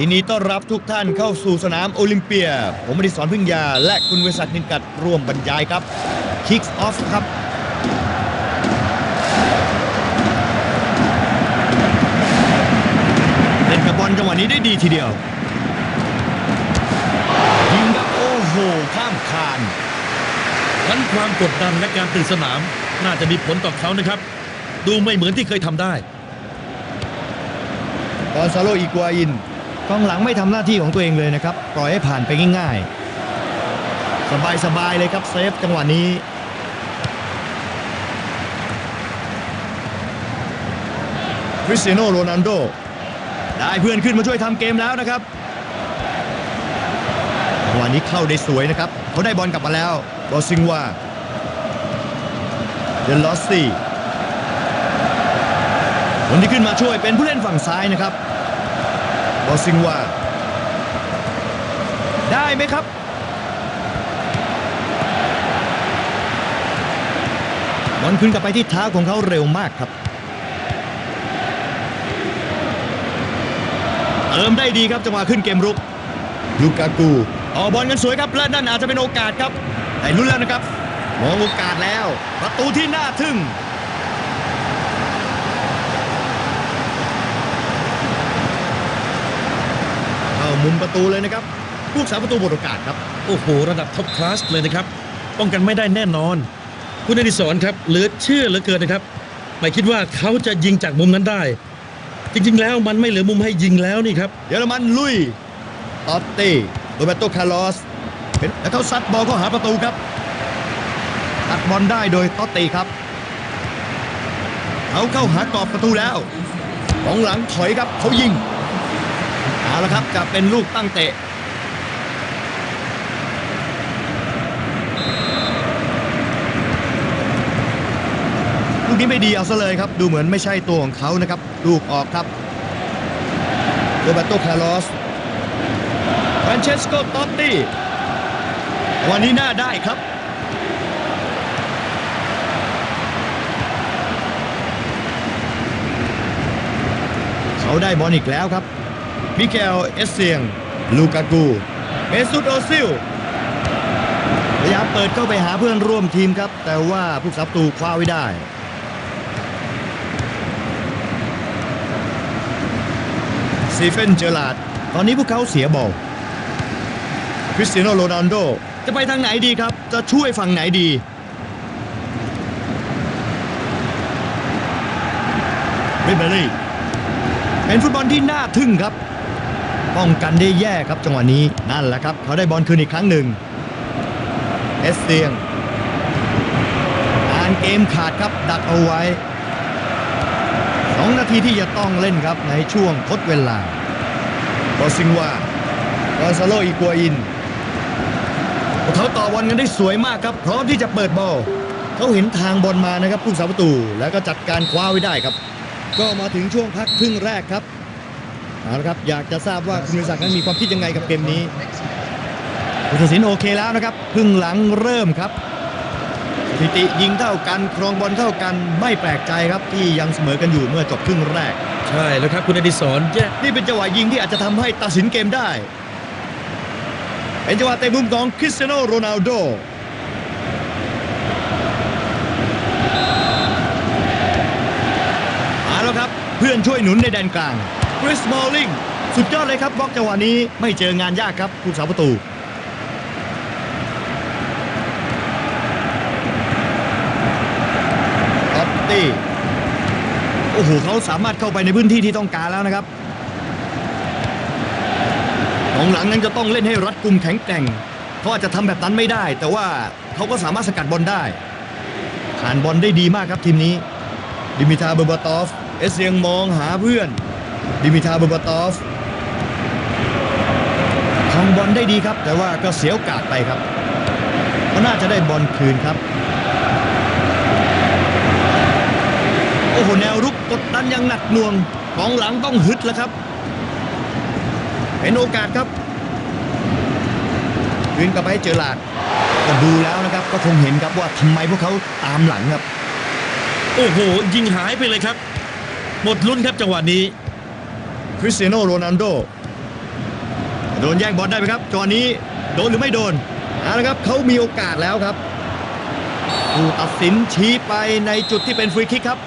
ยินดีต้อนรับทุกท่านเข้าสู่สนามโอลิมเปีย ผมอดิศรพึ่งยา และคุณเวสักนินกัดร่วมบรรยายครับ Kicks Off ครับ เล่นกับบอลจังหวะนี้ได้ดีทีเดียว ยิงครับโอ้โห ข้ามคานทั้งความกดดันและการตื่นสนาม น่าจะมีผลต่อเขานะครับ ดูไม่เหมือนที่เคยทำได้กอนซาโลอีกัวอิน กองหลังไม่ทำหน้าที่ของตัวเองเลยนะครับ ปล่อยให้ผ่านไปง่ายๆ สบายๆเลยครับเซฟจังหวะนี้คริสเตียโนโรนัลโดได้เพื่อนขึ้นมาช่วยทำเกมแล้วนะครับจังหวะนี้เข้าได้สวยนะครับ เขาได้บอลกลับมาแล้วบอซิงวาเดลลอสซี่คนที่ขึ้นมาช่วยเป็นผู้เล่นฝั่งซ้ายนะครับ บอซิงวาได้ไหมครับ บอลขึ้นกลับไปที่เท้าของเขาเร็วมากครับ เติมได้ดีครับจังหวะขึ้นเกมรุกลูกากูออกบอลกันสวยครับและนั่นอาจจะเป็นโอกาสครับแต่ลุ้นแล้วนะครับมองโอกาสแล้ว ประตูที่น่าทึ่ง เข้า มุมประตูเลยนะครับผู้รักษาประตูหมดโอกาสครับ โอ้โห ระดับท็อปคลาสเลยนะครับ ป้องกันไม่ได้แน่นอน คุณอดิศรครับเหลือเชื่อเหลือเกินนะครับ ไม่คิดว่าเขาจะยิงจากมุมนั้นได้ จริงๆ แล้วมันไม่เหลือมุมให้ยิงแล้วนี่ครับ เยอรมันลุยตอตตี้โรเบโตคาร์ลอสเป็นแล้วเขาซัดบอลเข้าหาประตูครับตัดบอลได้โดยตอตตี้ครับเขาเข้าหากรอบประตูแล้วของหลังถอยครับเขายิง เอาละครับจะเป็นลูกตั้งเตะ ลูกนี้ไม่ดีเอาซะเลยครับ ดูเหมือนไม่ใช่ตัวของเขานะครับ ลูกออกครับโรเบโตคาร์ลอสฟรานเชสโกตอตตี้วันนี้น่าได้ครับเขาได้บอลอีกแล้วครับ มิเกลเอสเซียง ลูกากูเมซุตโอซิลพยายามเปิดเข้าไปหาเพื่อนร่วมทีมครับ แต่ว่าผู้สับตูคว้าไว้ได้ ซีเฟนเจอร์ลาด ตอนนี้พวกเขาเสียบอลคริสเตียโนโรนัลโด จะไปทางไหนดีครับ จะช่วยฝั่งไหนดี เบเบอรี่ เป็นฟุตบอลที่น่าทึ่งครับ ป้องกันได้แย่ครับจังหวะนี้นั่นแหละครับ เขาได้บอลคืนอีกครั้งหนึ่งเอสเซียงอ่านเกมขาดครับดักเอาไว้สองนาทีที่จะต้องเล่นครับในช่วงทดเวลาบอซิงวากอนซาโลอีกัวอินเขาต่อบอลกันได้สวยมากครับ พร้อมที่จะเปิดบอลเขาเห็นทางบอลมานะครับผู้สาประตู แล้วก็จัดการคว้าไว้ได้ครับ ก็มาถึงช่วงพักครึ่งแรกครับ เอาละครับอยากจะทราบว่าคุณวิศักดิ์นั้นมีความคิดยังไงกับเกมนี้ผู้ตัดสินโอเคแล้วนะครับครึ่งหลังเริ่มครับสถิติยิงเท่ากันครองบอลเท่ากันไม่แปลกใจครับที่ยังเสมอกันอยู่เมื่อจบครึ่งแรก ใช่แล้วครับคุณอดิศรแย่นี่เป็นจังหวะยิงที่อาจจะทำให้ตัดสินเกมได้เป็นจังหวะเตะมุมของคริสเตียโนโรนัลโดมาแล้วครับเพื่อนช่วยหนุนในแดนกลาง คริสมอลลิงสุดยอดเลยครับบล็อกจังหวะนี้ไม่เจองานยากครับผู้สาประตูท็อปตี้โอ้โหเขาสามารถเข้าไปในพื้นที่ที่ต้องการแล้วนะครับของหลังนั้นจะต้องเล่นให้รัดกุมแข็งแกร่งเขาอาจจะทำแบบนั้นไม่ได้ แต่ว่าเขาก็สามารถสกัดบอลได้ผ่านบอลได้ดีมากครับทีมนี้ ดิมิทาเบอร์บาตอฟ เอสเซียงมองหาเพื่อน ดิมิทาบอร์บาตอฟคองบอลได้ดีครับ แต่ว่าก็เสียโอกาสไปครับเขาน่าจะได้บอลคืนครับ โอ้โห แนวรุกกดดันอยังหนักหน่วงกองหลังต้องฮึดแล้วครับ เป็นโอกาสครับคืนกลับไปเจอหลาดก็ดูแล้วนะครับ ก็คงเห็นครับว่าทำไมพวกเขาตามหลังครับ โอ้โห ยิงหายไปเลยครับ หมดลุ้นครับจังหวะนี้ คริสเตียโนโรนัลโดโดนแย่งบอลได้ไหมครับจังหวะนี้โดนหรือไม่โดนเอาละครับเขามีโอกาสแล้วครับผู้ตัดสินชี้ไปในจุดที่เป็นฟรีคิกครับ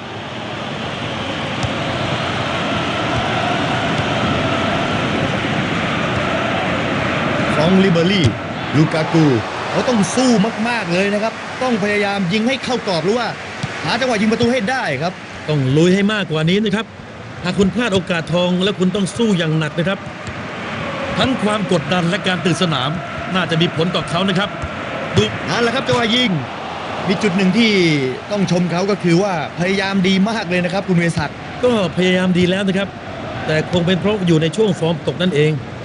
ฟรองลิเบอรี่ลูกากูเขาต้องสู้มาก ๆ เลยนะครับ ต้องพยายามยิงให้เข้ากรอบหรือว่า หาจังหวะยิงประตูให้ได้ครับ ต้องลุยให้มากกว่านี้นะครับ หากคุณพลาดโอกาสทองแล้วคุณต้องสู้อย่างหนักนะครับ ทั้งความกดดันและการตื่นสนาม น่าจะมีผลต่อเขานะครับ ดูนั่นแหละครับจังหวะยิง มีจุดหนึ่งที่ต้องชมเขาก็คือว่าพยายามดีมากเลยนะครับ คุณเวศักดิ์ก็พยายามดีแล้วนะครับ แต่คงเป็นเพราะอยู่ในช่วงฟอร์มตกนั่นเองค